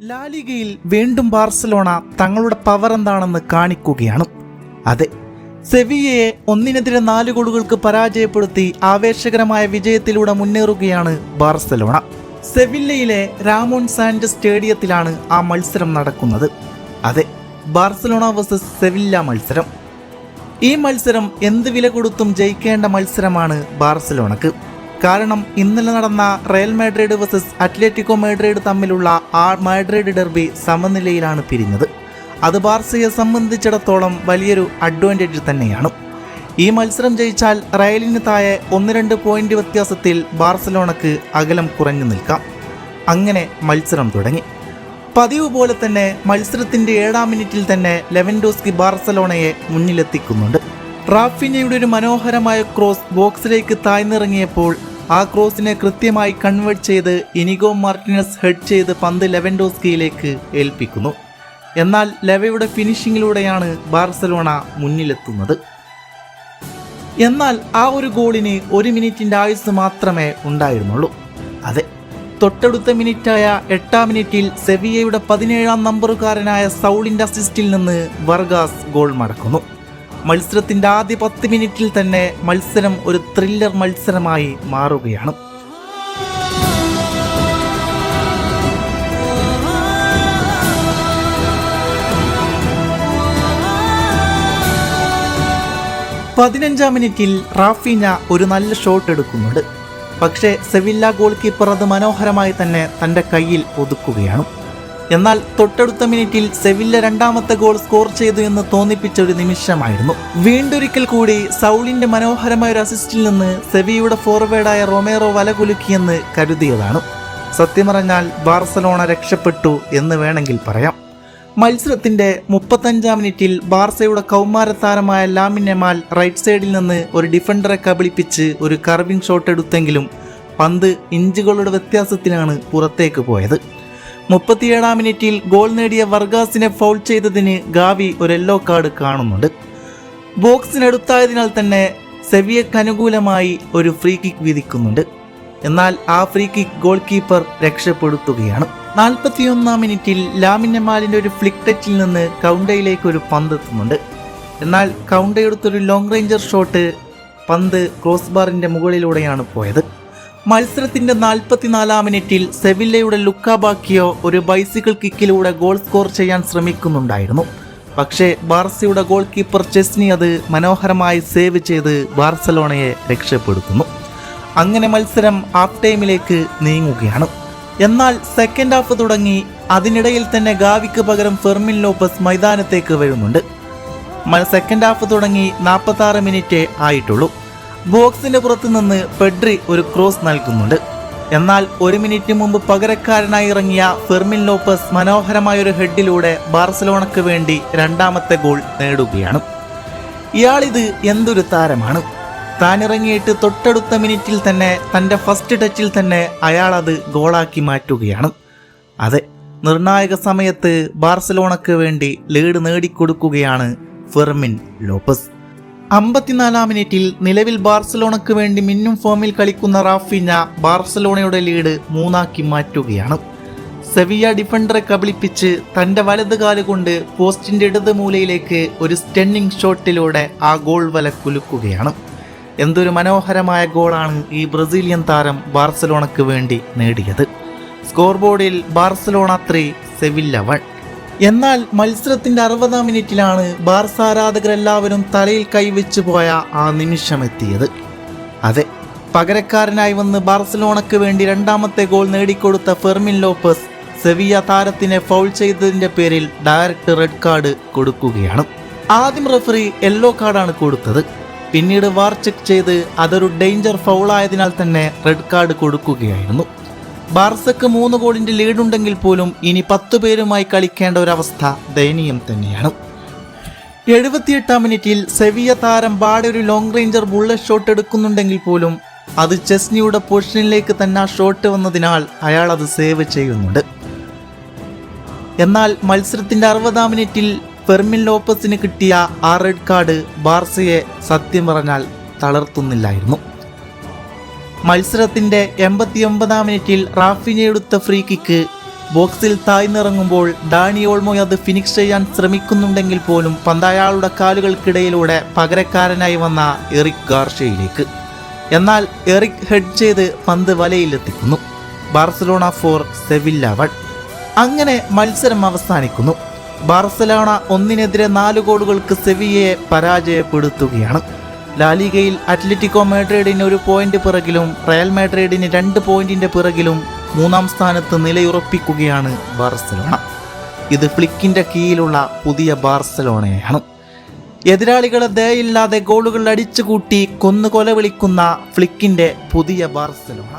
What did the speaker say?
ലാലിഗയിൽ വീണ്ടും ബാർസലോണ തങ്ങളുടെ പവർ എന്താണെന്ന് കാണിക്കുകയാണ്. അതെ സെവിയയെ ഒന്നിനെതിരെ നാല് ഗോളുകൾക്ക് പരാജയപ്പെടുത്തി ആവേശകരമായ വിജയത്തിലൂടെ മുന്നേറുകയാണ് ബാർസലോണ. സെവില്ലയിലെ രാമോൺ സാൻഡ് സ്റ്റേഡിയത്തിലാണ് ആ മത്സരം നടക്കുന്നത്. അതെ ബാർസലോണ വേഴ്സസ് സെവില്ല മത്സരം. ഈ മത്സരം എന്ത് വില കൊടുത്തും ജയിക്കേണ്ട മത്സരമാണ് ബാർസലോണക്ക്. കാരണം ഇന്നലെ നടന്ന Real Madrid versus Atletico Madrid തമ്മിലുള്ള ആ മാഡ്രിഡ് ഡെർബി സമനിലയിലാണ് പിരിഞ്ഞത്. അത് ബാർസയെ സംബന്ധിച്ചിടത്തോളം വലിയൊരു അഡ്വാന്റേജ് തന്നെയാണ്. ഈ മത്സരം ജയിച്ചാൽ റയലിന് താഴെ ഒന്ന് രണ്ട് പോയിന്റ് വ്യത്യാസത്തിൽ ബാർസലോണക്ക് അകലം കുറഞ്ഞു നിൽക്കാം. അങ്ങനെ മത്സരം തുടങ്ങി. പതിവ് പോലെ തന്നെ മത്സരത്തിന്റെ ഏഴാം മിനിറ്റിൽ തന്നെ ലെവൻഡോസ്കി ബാർസലോണയെ മുന്നിലെത്തിക്കുന്നുണ്ട്. റാഫിനയുടെ ഒരു മനോഹരമായ ക്രോസ് ബോക്സിലേക്ക് താഴ്ന്നിറങ്ങിയപ്പോൾ ആ ക്രോസിനെ കൃത്യമായി കൺവേർട്ട് ചെയ്ത് ഇനിഗോ മാർട്ടിനസ് ഹെഡ് ചെയ്ത് പന്ത് ലെവൻഡോസ്കിയിലേക്ക് ഏൽപ്പിക്കുന്നു. എന്നാൽ ലെവയുടെ ഫിനിഷിങ്ങിലൂടെയാണ് ബാർസലോണ മുന്നിലെത്തുന്നത്. എന്നാൽ ആ ഒരു ഗോളിന് ഒരു മിനിറ്റിന്റെ ആയുസ് മാത്രമേ ഉണ്ടായിരുന്നുള്ളൂ. അതെ തൊട്ടടുത്ത മിനിറ്റായ എട്ടാം മിനിറ്റിൽ സെവിയയുടെ പതിനേഴാം നമ്പറുകാരനായ സൗളിന്റെ അസിസ്റ്റിൽ നിന്ന് വർഗാസ് ഗോൾ മടക്കുന്നു. മത്സരത്തിന്റെ ആദ്യ പത്ത് മിനിറ്റിൽ തന്നെ മത്സരം ഒരു ത്രില്ലർ മത്സരമായി മാറുകയാണ്. പതിനഞ്ചാം മിനിറ്റിൽ റാഫീന ഒരു നല്ല ഷോട്ട് എടുക്കുന്നുണ്ട്. പക്ഷേ സെവില്ല ഗോൾ കീപ്പർ അത് മനോഹരമായി തന്നെ തന്റെ കയ്യിൽ ഒതുക്കുകയാണ്. എന്നാൽ തൊട്ടടുത്ത മിനിറ്റിൽ സെവില്ല രണ്ടാമത്തെ ഗോൾ സ്കോർ ചെയ്തു എന്ന് തോന്നിപ്പിച്ച ഒരു നിമിഷമായിരുന്നു. വീണ്ടൊരിക്കൽ കൂടി സൗളിന്റെ മനോഹരമായ ഒരു അസിസ്റ്റിൽ നിന്ന് സെവിയുടെ ഫോർവേഡായ റൊമേറോ വലകുലുക്കിയെന്ന് കരുതിയതാണ്. സത്യം പറഞ്ഞാൽ ബാർസലോണ രക്ഷപ്പെട്ടു എന്ന് വേണമെങ്കിൽ പറയാം. മത്സരത്തിന്റെ മുപ്പത്തഞ്ചാം മിനിറ്റിൽ ബാർസയുടെ കൗമാരതാരമായ ലാമിൻ എമാൽ റൈറ്റ് സൈഡിൽ നിന്ന് ഒരു ഡിഫൻഡറെ കബളിപ്പിച്ച് ഒരു കർവിംഗ് ഷോട്ട് എടുത്തെങ്കിലും പന്ത് ഇഞ്ചുകളുടെ വ്യത്യാസത്തിലാണ് പുറത്തേക്ക് പോയത്. മുപ്പത്തിയേഴാം മിനിറ്റിൽ ഗോൾ നേടിയ വർഗാസിനെ ഫൗൾ ചെയ്തതിന് ഗാവി ഒരു യെല്ലോ കാർഡ് കാണുന്നുണ്ട്. ബോക്സിനടുത്തായതിനാൽ തന്നെ സെവിയക്ക് അനുകൂലമായി ഒരു ഫ്രീ കിക്ക് വിധിക്കുന്നുണ്ട്. എന്നാൽ ആ ഫ്രീ കിക്ക് ഗോൾ കീപ്പർ രക്ഷപ്പെടുത്തുകയാണ്. നാൽപ്പത്തിയൊന്നാം മിനിറ്റിൽ ലാമിനമാലിന്റെ ഒരു ഫ്ലിക് ടച്ചിൽ നിന്ന് കൗണ്ടയിലേക്ക് ഒരു പന്ത് എത്തുന്നുണ്ട്. എന്നാൽ കൗണ്ടയെടുത്തൊരു ലോങ് റേഞ്ചർ ഷോട്ട് പന്ത് ക്രോസ് ബാറിന്റെ മുകളിലൂടെയാണ് പോയത്. മത്സരത്തിന്റെ നാൽപ്പത്തിനാലാം മിനിറ്റിൽ സെവില്ലയുടെ ലുക്കാബാക്കിയോ ഒരു ബൈസിക്കിൾ കിക്കിലൂടെ ഗോൾ സ്കോർ ചെയ്യാൻ ശ്രമിക്കുന്നുണ്ടായിരുന്നു. പക്ഷേ ബാർസയുടെ ഗോൾ കീപ്പർ ചെസ്നി അത് മനോഹരമായി സേവ് ചെയ്ത് ബാർസലോണയെ രക്ഷപ്പെടുത്തുന്നു. അങ്ങനെ മത്സരം ഹാഫ് ടൈമിലേക്ക് നീങ്ങുകയാണ്. എന്നാൽ സെക്കൻഡ് ഹാഫ് തുടങ്ങി അതിനിടയിൽ തന്നെ ഗാവിക്ക് പകരം ഫെർമിൻ ലോപ്പസ് മൈതാനത്തേക്ക് വരുന്നുണ്ട്. സെക്കൻഡ് ഹാഫ് തുടങ്ങി നാൽപ്പത്തി മിനിറ്റ് ആയിട്ടുള്ളൂ. ബോക്സിന്റെ പുറത്തു നിന്ന് പെഡ്രി ഒരു ക്രോസ് നൽകുന്നുണ്ട്. എന്നാൽ ഒരു മിനിറ്റ് മുമ്പ് പകരക്കാരനായി ഇറങ്ങിയ ഫെർമിൻ ലോപ്പസ് മനോഹരമായ ഒരു ഹെഡിലൂടെ ബാർസലോണക്ക് വേണ്ടി രണ്ടാമത്തെ ഗോൾ നേടുകയാണ്. ഇയാളിത് എന്തൊരു താരമാണ്. താനിറങ്ങിയിട്ട് തൊട്ടടുത്ത മിനിറ്റിൽ തന്നെ തന്റെ ഫസ്റ്റ് ടച്ചിൽ തന്നെ അയാളത് ഗോളാക്കി മാറ്റുകയാണ്. അതെ നിർണായക സമയത്ത് ബാർസലോണക്ക് വേണ്ടി ലീഡ് നേടിക്കൊടുക്കുകയാണ് ഫെർമിൻ ലോപ്പസ്. അമ്പത്തിനാലാം മിനിറ്റിൽ നിലവിൽ ബാർസലോണക്ക് വേണ്ടി മിന്നും ഫോമിൽ കളിക്കുന്ന റാഫിഞ്ഞ ബാർസലോണയുടെ ലീഡ് മൂന്നാക്കി മാറ്റുകയാണ്. സെവിയ ഡിഫൻഡറെ കബളിപ്പിച്ച് തന്റെ വലത് കാലുകൊണ്ട് പോസ്റ്റിന്റെ ഇടത് മൂലയിലേക്ക് ഒരു സ്റ്റണ്ണിംഗ് ഷോട്ടിലൂടെ ആ ഗോൾ വല കുലുക്കുകയാണ്. എന്തൊരു മനോഹരമായ ഗോളാണ് ഈ ബ്രസീലിയൻ താരം ബാർസലോണക്ക് വേണ്ടി നേടിയത്. സ്കോർ ബോർഡിൽ ബാർസലോണ ത്രീ സെവില്ല വൺ. എന്നാൽ മത്സരത്തിന്റെ അറുപതാം മിനിറ്റിലാണ് ബാർസ ആരാധകരെല്ലാവരും തലയിൽ കൈവച്ചു പോയ ആ നിമിഷം എത്തിയത് അതെ പകരക്കാരനായി വന്ന് ബാർസലോണക്ക് വേണ്ടി രണ്ടാമത്തെ ഗോൾ നേടിക്കൊടുത്ത ഫെർമിൻ ലോപ്പസ് സെവിയ താരത്തിനെ ഫൗൾ ചെയ്തതിന്റെ പേരിൽ ഡയറക്റ്റ് റെഡ് കാർഡ് കൊടുക്കുകയാണ്. ആദ്യം റെഫറി യെല്ലോ കാർഡാണ് കൊടുത്തത്. പിന്നീട് വാർ ചെക്ക് ചെയ്ത് അതൊരു ഡേഞ്ചർ ഫൗളായതിനാൽ തന്നെ റെഡ് കാർഡ് കൊടുക്കുകയായിരുന്നു. ബാർസക്ക് മൂന്ന് ഗോളിന്റെ ലീഡുണ്ടെങ്കിൽ പോലും ഇനി പത്തു പേരുമായി കളിക്കേണ്ട ഒരവസ്ഥ ദയനീയം തന്നെയാണ്. എഴുപത്തിയെട്ടാം മിനിറ്റിൽ സെവിയ താരം ബാടെ ഒരു ലോങ് റേഞ്ചർ ബുള്ളറ്റ് ഷോട്ട് എടുക്കുന്നുണ്ടെങ്കിൽ പോലും അത് ചെസ്നിയുടെ പൊസിഷനിലേക്ക് തന്നെ ആ ഷോട്ട് വന്നതിനാൽ അയാൾ അത് സേവ് ചെയ്യുന്നുണ്ട്. എന്നാൽ മത്സരത്തിന്റെ അറുപതാം മിനിറ്റിൽ ഫെർമിൻ ലോപ്പസിന് കിട്ടിയ ആ റെഡ് കാർഡ് ബാർസയെ സത്യം പറഞ്ഞാൽ തളർത്തുന്നില്ലായിരുന്നു. മത്സരത്തിന്റെ എൺപത്തിയൊമ്പതാം മിനിറ്റിൽ റാഫിനെ എടുത്ത ഫ്രീ കിക്ക് ബോക്സിൽ താഴ്ന്നിറങ്ങുമ്പോൾ ഡാനി ഓൾമോ അത് ഫിനിഷ് ചെയ്യാൻ ശ്രമിക്കുന്നുണ്ടെങ്കിൽ പോലും പന്തയാളുടെ കാലുകൾക്കിടയിലൂടെ പകരക്കാരനായി വന്ന എറിക് ഗാർഷയിലേക്ക് എന്നാൽ എറിക് ഹെഡ് ചെയ്ത് പന്ത് വലയിലെത്തിക്കുന്നു. ബാർസലോണ ഫോർ സെവില്ല വൺ അങ്ങനെ മത്സരം അവസാനിക്കുന്നു. ബാർസലോണ ഒന്നിനെതിരെ നാല് ഗോളുകൾക്ക് സെവിയെ പരാജയപ്പെടുത്തുകയാണ്. ലാലിഗയിൽ അത്ലറ്റിക്കോ മാഡ്രിഡിന് ഒരു പോയിന്റ് പിറകിലും റയൽ മാഡ്രിഡിന് രണ്ട് പോയിന്റിന്റെ പിറകിലും മൂന്നാം സ്ഥാനത്ത് നിലയുറപ്പിക്കുകയാണ് ബാർസലോണ. ഇത് ഫ്ലിക്കിന്റെ കീഴിലുള്ള പുതിയ ബാർസലോണയാണ്. എതിരാളികളെ ദയയില്ലാതെ ഗോളുകൾ അടിച്ചുകൂട്ടി കൊന്നുകൊല വിളിക്കുന്ന ഫ്ലിക്കിന്റെ പുതിയ ബാർസലോണ.